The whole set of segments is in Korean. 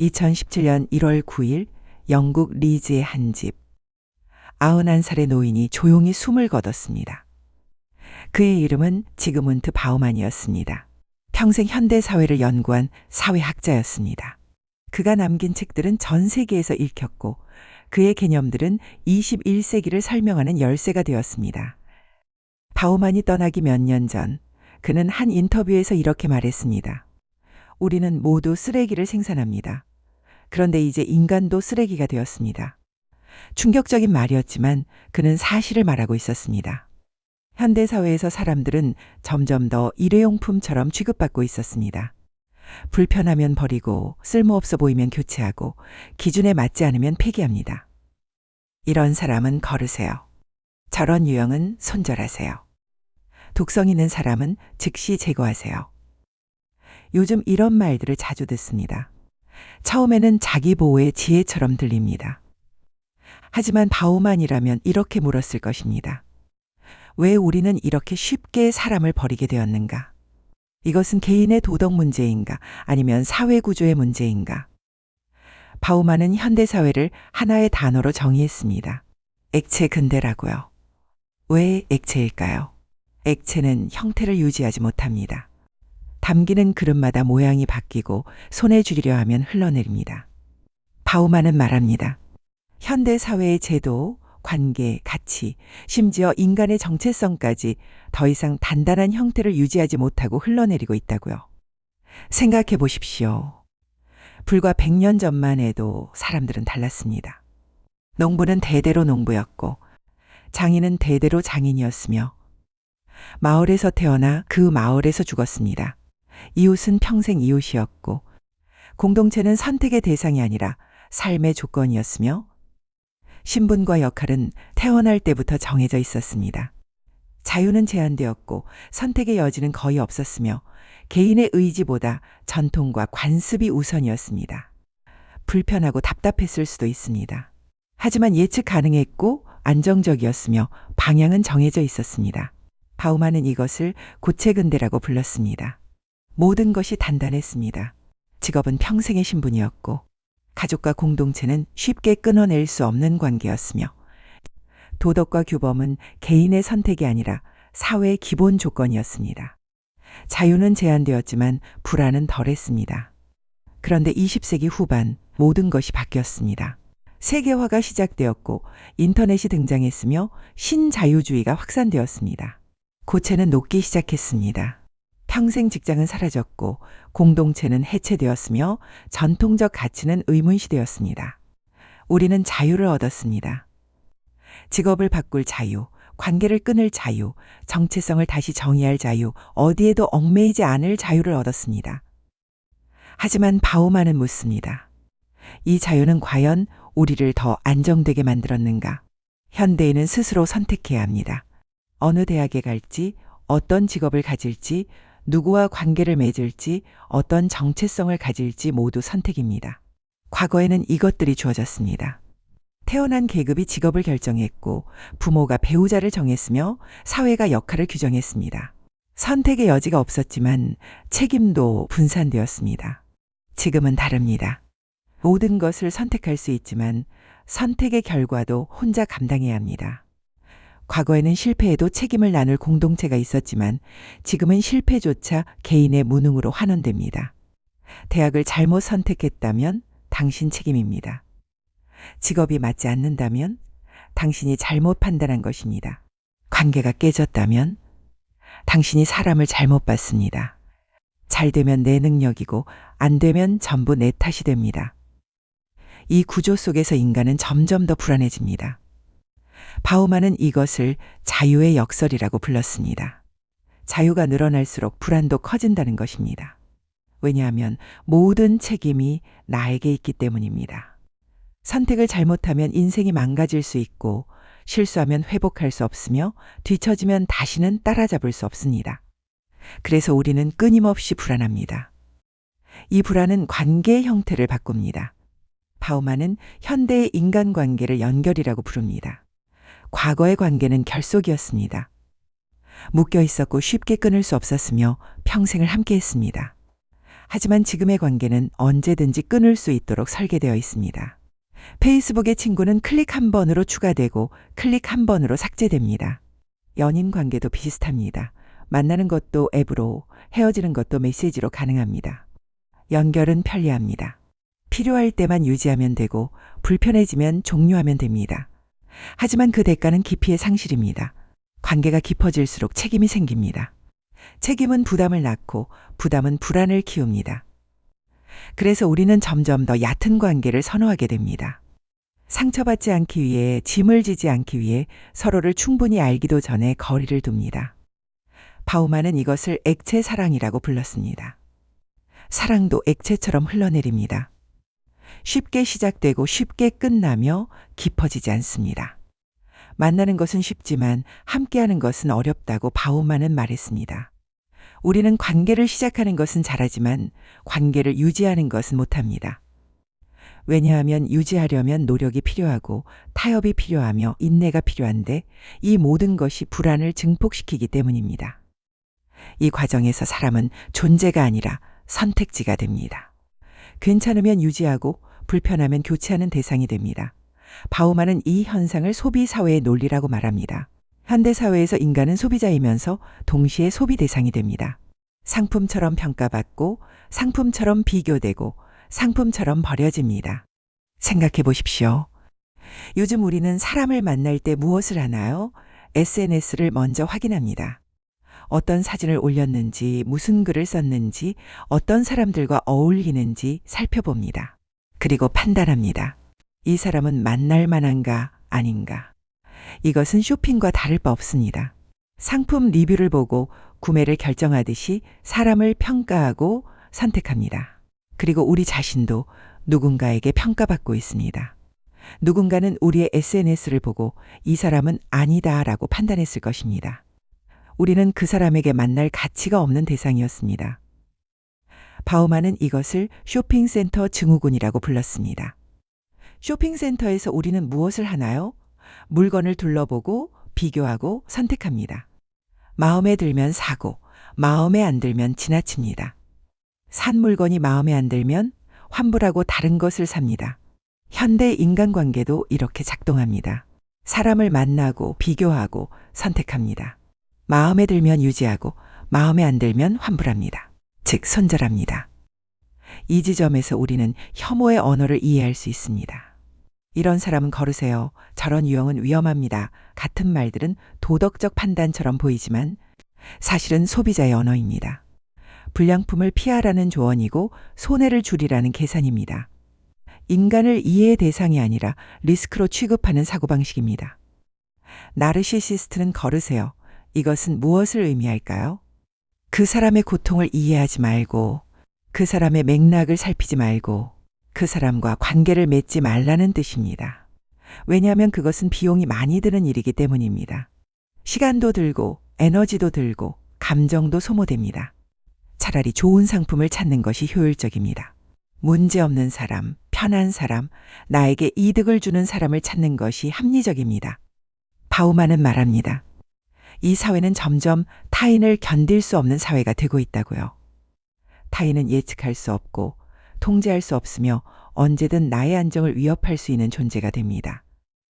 2017년 1월 9일 영국 리즈의 한 집. 91살의 노인이 조용히 숨을 거뒀습니다. 그의 이름은 지그문트 바우만이었습니다. 평생 현대 사회를 연구한 사회학자였습니다. 그가 남긴 책들은 전 세계에서 읽혔고 그의 개념들은 21세기를 설명하는 열쇠가 되었습니다. 바우만이 떠나기 몇 년 전 그는 한 인터뷰에서 이렇게 말했습니다. 우리는 모두 쓰레기를 생산합니다. 그런데 이제 인간도 쓰레기가 되었습니다. 충격적인 말이었지만 그는 사실을 말하고 있었습니다. 현대사회에서 사람들은 점점 더 일회용품처럼 취급받고 있었습니다. 불편하면 버리고 쓸모없어 보이면 교체하고 기준에 맞지 않으면 폐기합니다. 이런 사람은 거르세요. 저런 유형은 손절하세요. 독성 있는 사람은 즉시 제거하세요. 요즘 이런 말들을 자주 듣습니다. 처음에는 자기 보호의 지혜처럼 들립니다. 하지만 바우만이라면 이렇게 물었을 것입니다. 왜 우리는 이렇게 쉽게 사람을 버리게 되었는가? 이것은 개인의 도덕 문제인가? 아니면 사회 구조의 문제인가? 바우만은 현대 사회를 하나의 단어로 정의했습니다. 액체 근대라고요. 왜 액체일까요? 액체는 형태를 유지하지 못합니다. 담기는 그릇마다 모양이 바뀌고 손에 쥐려 하면 흘러내립니다. 바우만은 말합니다. 현대 사회의 제도, 관계, 가치, 심지어 인간의 정체성까지 더 이상 단단한 형태를 유지하지 못하고 흘러내리고 있다고요. 생각해 보십시오. 불과 100년 전만 해도 사람들은 달랐습니다. 농부는 대대로 농부였고 장인은 대대로 장인이었으며 마을에서 태어나 그 마을에서 죽었습니다. 이웃은 평생 이웃이었고 공동체는 선택의 대상이 아니라 삶의 조건이었으며 신분과 역할은 태어날 때부터 정해져 있었습니다. 자유는 제한되었고 선택의 여지는 거의 없었으며 개인의 의지보다 전통과 관습이 우선이었습니다. 불편하고 답답했을 수도 있습니다. 하지만 예측 가능했고 안정적이었으며 방향은 정해져 있었습니다. 바우만은 이것을 고체 근대라고 불렀습니다. 모든 것이 단단했습니다. 직업은 평생의 신분이었고 가족과 공동체는 쉽게 끊어낼 수 없는 관계였으며 도덕과 규범은 개인의 선택이 아니라 사회의 기본 조건이었습니다. 자유는 제한되었지만 불안은 덜했습니다. 그런데 20세기 후반 모든 것이 바뀌었습니다. 세계화가 시작되었고 인터넷이 등장했으며 신자유주의가 확산되었습니다. 고체는 녹기 시작했습니다. 평생 직장은 사라졌고 공동체는 해체되었으며 전통적 가치는 의문시되었습니다. 우리는 자유를 얻었습니다. 직업을 바꿀 자유, 관계를 끊을 자유, 정체성을 다시 정의할 자유, 어디에도 얽매이지 않을 자유를 얻었습니다. 하지만 바우만은 묻습니다. 이 자유는 과연 우리를 더 안정되게 만들었는가? 현대인은 스스로 선택해야 합니다. 어느 대학에 갈지, 어떤 직업을 가질지, 누구와 관계를 맺을지, 어떤 정체성을 가질지 모두 선택입니다. 과거에는 이것들이 주어졌습니다. 태어난 계급이 직업을 결정했고 부모가 배우자를 정했으며 사회가 역할을 규정했습니다. 선택의 여지가 없었지만 책임도 분산되었습니다. 지금은 다릅니다. 모든 것을 선택할 수 있지만 선택의 결과도 혼자 감당해야 합니다. 과거에는 실패에도 책임을 나눌 공동체가 있었지만 지금은 실패조차 개인의 무능으로 환원됩니다. 대학을 잘못 선택했다면 당신 책임입니다. 직업이 맞지 않는다면 당신이 잘못 판단한 것입니다. 관계가 깨졌다면 당신이 사람을 잘못 봤습니다. 잘 되면 내 능력이고 안 되면 전부 내 탓이 됩니다. 이 구조 속에서 인간은 점점 더 불안해집니다. 바우만은 이것을 자유의 역설이라고 불렀습니다. 자유가 늘어날수록 불안도 커진다는 것입니다. 왜냐하면 모든 책임이 나에게 있기 때문입니다. 선택을 잘못하면 인생이 망가질 수 있고 실수하면 회복할 수 없으며 뒤처지면 다시는 따라잡을 수 없습니다. 그래서 우리는 끊임없이 불안합니다. 이 불안은 관계의 형태를 바꿉니다. 바우만은 현대의 인간관계를 연결이라고 부릅니다. 과거의 관계는 결속이었습니다. 묶여 있었고 쉽게 끊을 수 없었으며 평생을 함께 했습니다. 하지만 지금의 관계는 언제든지 끊을 수 있도록 설계되어 있습니다. 페이스북의 친구는 클릭 한 번으로 추가되고 클릭 한 번으로 삭제됩니다. 연인 관계도 비슷합니다. 만나는 것도 앱으로, 헤어지는 것도 메시지로 가능합니다. 연결은 편리합니다. 필요할 때만 유지하면 되고 불편해지면 종료하면 됩니다. 하지만 그 대가는 깊이의 상실입니다. 관계가 깊어질수록 책임이 생깁니다. 책임은 부담을 낳고 부담은 불안을 키웁니다. 그래서 우리는 점점 더 얕은 관계를 선호하게 됩니다. 상처받지 않기 위해 짐을 지지 않기 위해 서로를 충분히 알기도 전에 거리를 둡니다. 바우만은 이것을 액체 사랑이라고 불렀습니다. 사랑도 액체처럼 흘러내립니다. 쉽게 시작되고 쉽게 끝나며 깊어지지 않습니다. 만나는 것은 쉽지만 함께하는 것은 어렵다고 바우만은 말했습니다. 우리는 관계를 시작하는 것은 잘하지만 관계를 유지하는 것은 못합니다. 왜냐하면 유지하려면 노력이 필요하고 타협이 필요하며 인내가 필요한데 이 모든 것이 불안을 증폭시키기 때문입니다. 이 과정에서 사람은 존재가 아니라 선택지가 됩니다. 괜찮으면 유지하고 불편하면 교체하는 대상이 됩니다. 바우만은 이 현상을 소비 사회의 논리라고 말합니다. 현대 사회에서 인간은 소비자이면서 동시에 소비 대상이 됩니다. 상품처럼 평가받고 상품처럼 비교되고 상품처럼 버려집니다. 생각해 보십시오. 요즘 우리는 사람을 만날 때 무엇을 하나요? SNS를 먼저 확인합니다. 어떤 사진을 올렸는지, 무슨 글을 썼는지, 어떤 사람들과 어울리는지 살펴봅니다. 그리고 판단합니다. 이 사람은 만날 만한가, 아닌가. 이것은 쇼핑과 다를 바 없습니다. 상품 리뷰를 보고 구매를 결정하듯이 사람을 평가하고 선택합니다. 그리고 우리 자신도 누군가에게 평가받고 있습니다. 누군가는 우리의 SNS를 보고 이 사람은 아니다라고 판단했을 것입니다. 우리는 그 사람에게 만날 가치가 없는 대상이었습니다. 바우만은 이것을 쇼핑센터 증후군이라고 불렀습니다. 쇼핑센터에서 우리는 무엇을 하나요? 물건을 둘러보고 비교하고 선택합니다. 마음에 들면 사고, 마음에 안 들면 지나칩니다. 산 물건이 마음에 안 들면 환불하고 다른 것을 삽니다. 현대 인간관계도 이렇게 작동합니다. 사람을 만나고 비교하고 선택합니다. 마음에 들면 유지하고 마음에 안 들면 환불합니다. 즉 손절합니다. 이 지점에서 우리는 혐오의 언어를 이해할 수 있습니다. 이런 사람은 거르세요. 저런 유형은 위험합니다. 같은 말들은 도덕적 판단처럼 보이지만 사실은 소비자의 언어입니다. 불량품을 피하라는 조언이고 손해를 줄이라는 계산입니다. 인간을 이해의 대상이 아니라 리스크로 취급하는 사고방식입니다. 나르시시스트는 거르세요. 이것은 무엇을 의미할까요? 그 사람의 고통을 이해하지 말고, 그 사람의 맥락을 살피지 말고, 그 사람과 관계를 맺지 말라는 뜻입니다. 왜냐하면 그것은 비용이 많이 드는 일이기 때문입니다. 시간도 들고, 에너지도 들고, 감정도 소모됩니다. 차라리 좋은 상품을 찾는 것이 효율적입니다. 문제 없는 사람, 편한 사람, 나에게 이득을 주는 사람을 찾는 것이 합리적입니다. 바우만은 말합니다. 이 사회는 점점 타인을 견딜 수 없는 사회가 되고 있다고요. 타인은 예측할 수 없고 통제할 수 없으며 언제든 나의 안정을 위협할 수 있는 존재가 됩니다.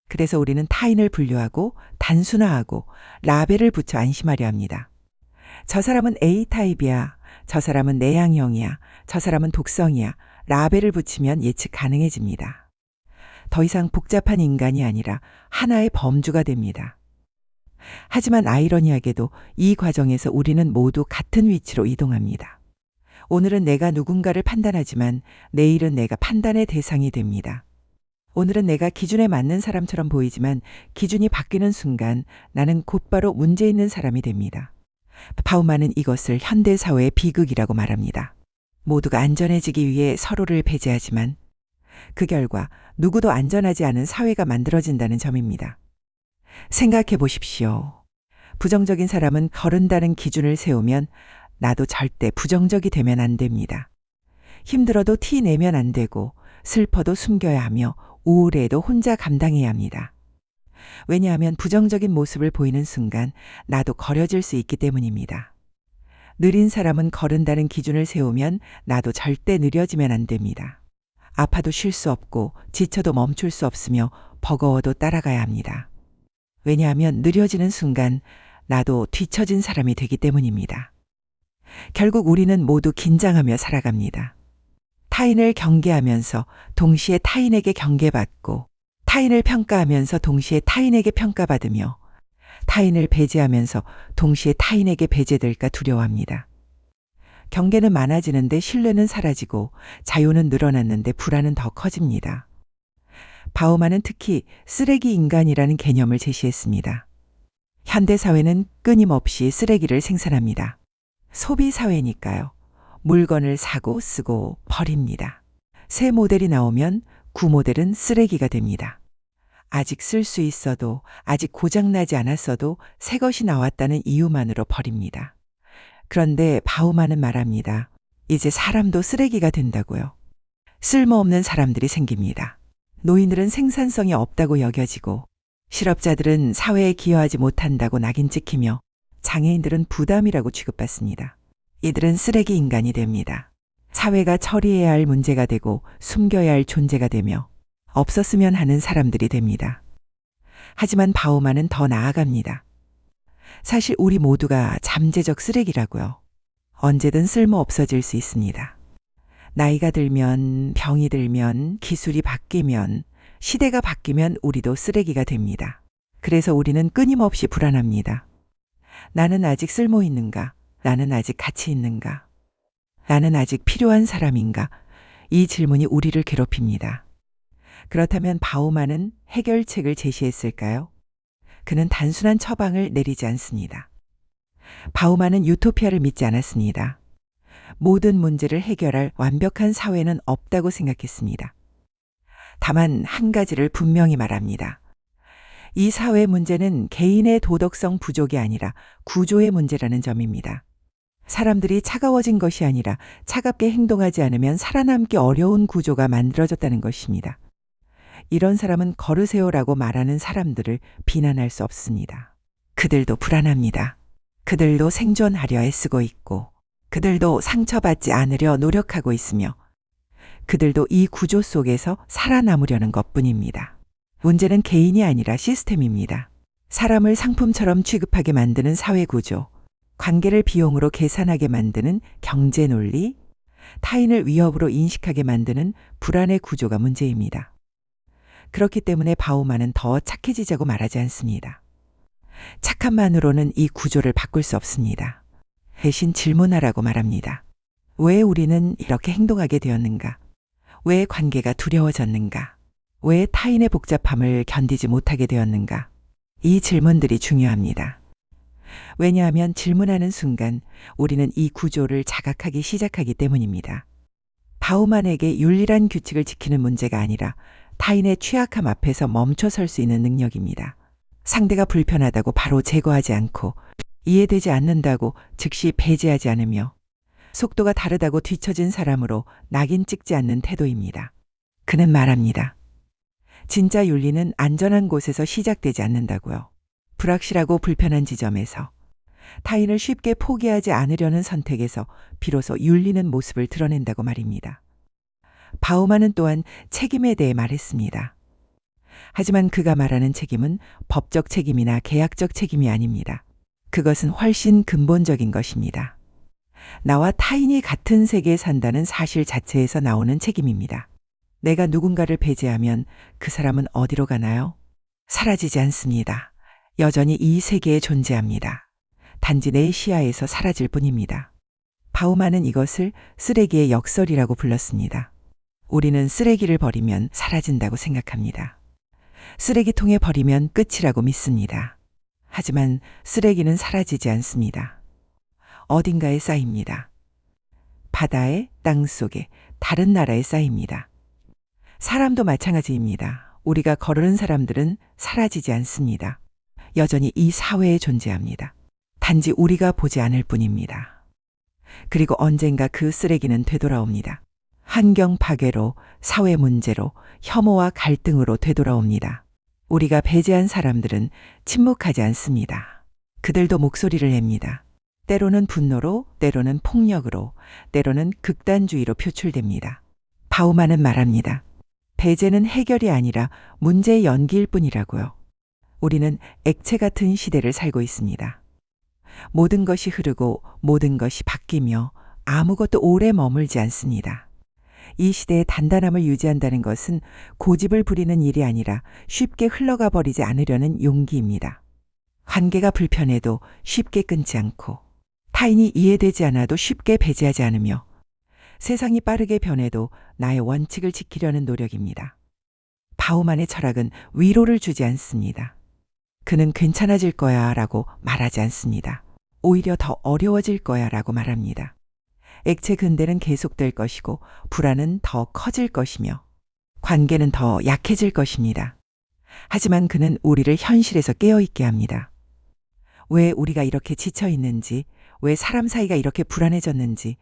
그래서 우리는 타인을 분류하고 단순화하고 라벨을 붙여 안심하려 합니다. 저 사람은 A타입이야. 저 사람은 내향형이야. 저 사람은 독성이야. 라벨을 붙이면 예측 가능해집니다. 더 이상 복잡한 인간이 아니라 하나의 범주가 됩니다. 하지만 아이러니하게도 이 과정에서 우리는 모두 같은 위치로 이동합니다. 오늘은 내가 누군가를 판단하지만 내일은 내가 판단의 대상이 됩니다. 오늘은 내가 기준에 맞는 사람처럼 보이지만 기준이 바뀌는 순간 나는 곧바로 문제 있는 사람이 됩니다. 바우만은 이것을 현대사회의 비극이라고 말합니다. 모두가 안전해지기 위해 서로를 배제하지만 그 결과 누구도 안전하지 않은 사회가 만들어진다는 점입니다. 생각해 보십시오. 부정적인 사람은 거른다는 기준을 세우면 나도 절대 부정적이 되면 안 됩니다. 힘들어도 티 내면 안 되고 슬퍼도 숨겨야 하며 우울해도 혼자 감당해야 합니다. 왜냐하면 부정적인 모습을 보이는 순간 나도 거려질 수 있기 때문입니다. 느린 사람은 거른다는 기준을 세우면 나도 절대 느려지면 안 됩니다. 아파도 쉴 수 없고 지쳐도 멈출 수 없으며 버거워도 따라가야 합니다. 왜냐하면 느려지는 순간 나도 뒤처진 사람이 되기 때문입니다. 결국 우리는 모두 긴장하며 살아갑니다. 타인을 경계하면서 동시에 타인에게 경계받고 타인을 평가하면서 동시에 타인에게 평가받으며 타인을 배제하면서 동시에 타인에게 배제될까 두려워합니다. 경계는 많아지는데 신뢰는 사라지고 자유는 늘어났는데 불안은 더 커집니다. 바우만은 특히 쓰레기 인간이라는 개념을 제시했습니다. 현대 사회는 끊임없이 쓰레기를 생산합니다. 소비 사회니까요. 물건을 사고 쓰고 버립니다. 새 모델이 나오면 구 모델은 쓰레기가 됩니다. 아직 쓸 수 있어도 아직 고장나지 않았어도 새 것이 나왔다는 이유만으로 버립니다. 그런데 바우만은 말합니다. 이제 사람도 쓰레기가 된다고요. 쓸모없는 사람들이 생깁니다. 노인들은 생산성이 없다고 여겨지고 실업자들은 사회에 기여하지 못한다고 낙인 찍히며 장애인들은 부담이라고 취급받습니다. 이들은 쓰레기 인간이 됩니다. 사회가 처리해야 할 문제가 되고 숨겨야 할 존재가 되며 없었으면 하는 사람들이 됩니다. 하지만 바우만은 더 나아갑니다. 사실 우리 모두가 잠재적 쓰레기라고요. 언제든 쓸모 없어질 수 있습니다. 나이가 들면, 병이 들면, 기술이 바뀌면, 시대가 바뀌면 우리도 쓰레기가 됩니다. 그래서 우리는 끊임없이 불안합니다. 나는 아직 쓸모 있는가? 나는 아직 가치 있는가? 나는 아직 필요한 사람인가? 이 질문이 우리를 괴롭힙니다. 그렇다면 바우만은 해결책을 제시했을까요? 그는 단순한 처방을 내리지 않습니다. 바우만은 유토피아를 믿지 않았습니다. 모든 문제를 해결할 완벽한 사회는 없다고 생각했습니다. 다만 한 가지를 분명히 말합니다. 이 사회 문제는 개인의 도덕성 부족이 아니라 구조의 문제라는 점입니다. 사람들이 차가워진 것이 아니라 차갑게 행동하지 않으면 살아남기 어려운 구조가 만들어졌다는 것입니다. 이런 사람은 걸으세요라고 말하는 사람들을 비난할 수 없습니다. 그들도 불안합니다. 그들도 생존하려 애쓰고 있고, 그들도 상처받지 않으려 노력하고 있으며, 그들도 이 구조 속에서 살아남으려는 것 뿐입니다. 문제는 개인이 아니라 시스템입니다. 사람을 상품처럼 취급하게 만드는 사회 구조, 관계를 비용으로 계산하게 만드는 경제 논리, 타인을 위협으로 인식하게 만드는 불안의 구조가 문제입니다. 그렇기 때문에 바우만은 더 착해지자고 말하지 않습니다. 착함만으로는 이 구조를 바꿀 수 없습니다. 대신 질문하라고 말합니다. 왜 우리는 이렇게 행동하게 되었는가? 왜 관계가 두려워졌는가? 왜 타인의 복잡함을 견디지 못하게 되었는가? 이 질문들이 중요합니다. 왜냐하면 질문하는 순간 우리는 이 구조를 자각하기 시작하기 때문입니다. 바우만에게 윤리란 규칙을 지키는 문제가 아니라 타인의 취약함 앞에서 멈춰 설 수 있는 능력입니다. 상대가 불편하다고 바로 제거하지 않고 이해되지 않는다고 즉시 배제하지 않으며 속도가 다르다고 뒤처진 사람으로 낙인 찍지 않는 태도입니다. 그는 말합니다. 진짜 윤리는 안전한 곳에서 시작되지 않는다고요. 불확실하고 불편한 지점에서 타인을 쉽게 포기하지 않으려는 선택에서 비로소 윤리는 모습을 드러낸다고 말입니다. 바우만은 또한 책임에 대해 말했습니다. 하지만 그가 말하는 책임은 법적 책임이나 계약적 책임이 아닙니다. 그것은 훨씬 근본적인 것입니다. 나와 타인이 같은 세계에 산다는 사실 자체에서 나오는 책임입니다. 내가 누군가를 배제하면 그 사람은 어디로 가나요? 사라지지 않습니다. 여전히 이 세계에 존재합니다. 단지 내 시야에서 사라질 뿐입니다. 바우만은 이것을 쓰레기의 역설이라고 불렀습니다. 우리는 쓰레기를 버리면 사라진다고 생각합니다. 쓰레기통에 버리면 끝이라고 믿습니다. 하지만 쓰레기는 사라지지 않습니다. 어딘가에 쌓입니다. 바다에, 땅 속에, 다른 나라에 쌓입니다. 사람도 마찬가지입니다. 우리가 거르는 사람들은 사라지지 않습니다. 여전히 이 사회에 존재합니다. 단지 우리가 보지 않을 뿐입니다. 그리고 언젠가 그 쓰레기는 되돌아옵니다. 환경 파괴로, 사회 문제로, 혐오와 갈등으로 되돌아옵니다. 우리가 배제한 사람들은 침묵하지 않습니다. 그들도 목소리를 냅니다. 때로는 분노로, 때로는 폭력으로, 때로는 극단주의로 표출됩니다. 바우만은 말합니다. 배제는 해결이 아니라 문제의 연기일 뿐이라고요. 우리는 액체 같은 시대를 살고 있습니다. 모든 것이 흐르고 모든 것이 바뀌며 아무것도 오래 머물지 않습니다. 이 시대의 단단함을 유지한다는 것은 고집을 부리는 일이 아니라 쉽게 흘러가 버리지 않으려는 용기입니다. 관계가 불편해도 쉽게 끊지 않고 타인이 이해되지 않아도 쉽게 배제하지 않으며 세상이 빠르게 변해도 나의 원칙을 지키려는 노력입니다. 바우만의 철학은 위로를 주지 않습니다. 그는 괜찮아질 거야 라고 말하지 않습니다. 오히려 더 어려워질 거야 라고 말합니다. 액체 근대는 계속될 것이고 불안은 더 커질 것이며 관계는 더 약해질 것입니다. 하지만 그는 우리를 현실에서 깨어있게 합니다. 왜 우리가 이렇게 지쳐 있는지, 왜 사람 사이가 이렇게 불안해졌는지,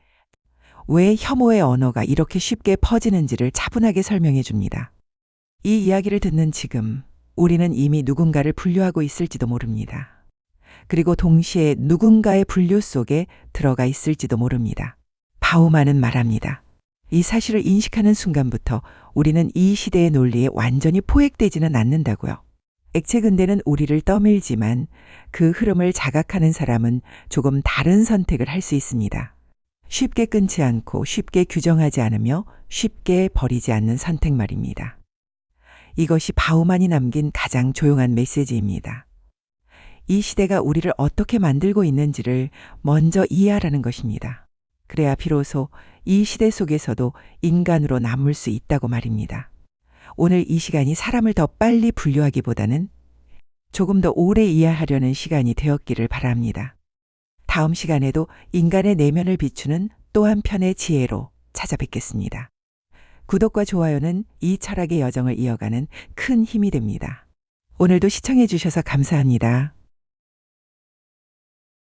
왜 혐오의 언어가 이렇게 쉽게 퍼지는지를 차분하게 설명해 줍니다. 이 이야기를 듣는 지금 우리는 이미 누군가를 분류하고 있을지도 모릅니다. 그리고 동시에 누군가의 분류 속에 들어가 있을지도 모릅니다. 바우만은 말합니다. 이 사실을 인식하는 순간부터 우리는 이 시대의 논리에 완전히 포획되지는 않는다고요. 액체 근대는 우리를 떠밀지만 그 흐름을 자각하는 사람은 조금 다른 선택을 할 수 있습니다. 쉽게 끊지 않고 쉽게 규정하지 않으며 쉽게 버리지 않는 선택 말입니다. 이것이 바우만이 남긴 가장 조용한 메시지입니다. 이 시대가 우리를 어떻게 만들고 있는지를 먼저 이해하라는 것입니다. 그래야 비로소 이 시대 속에서도 인간으로 남을 수 있다고 말입니다. 오늘 이 시간이 사람을 더 빨리 분류하기보다는 조금 더 오래 이해하려는 시간이 되었기를 바랍니다. 다음 시간에도 인간의 내면을 비추는 또 한편의 지혜로 찾아뵙겠습니다. 구독과 좋아요는 이 철학의 여정을 이어가는 큰 힘이 됩니다. 오늘도 시청해 주셔서 감사합니다.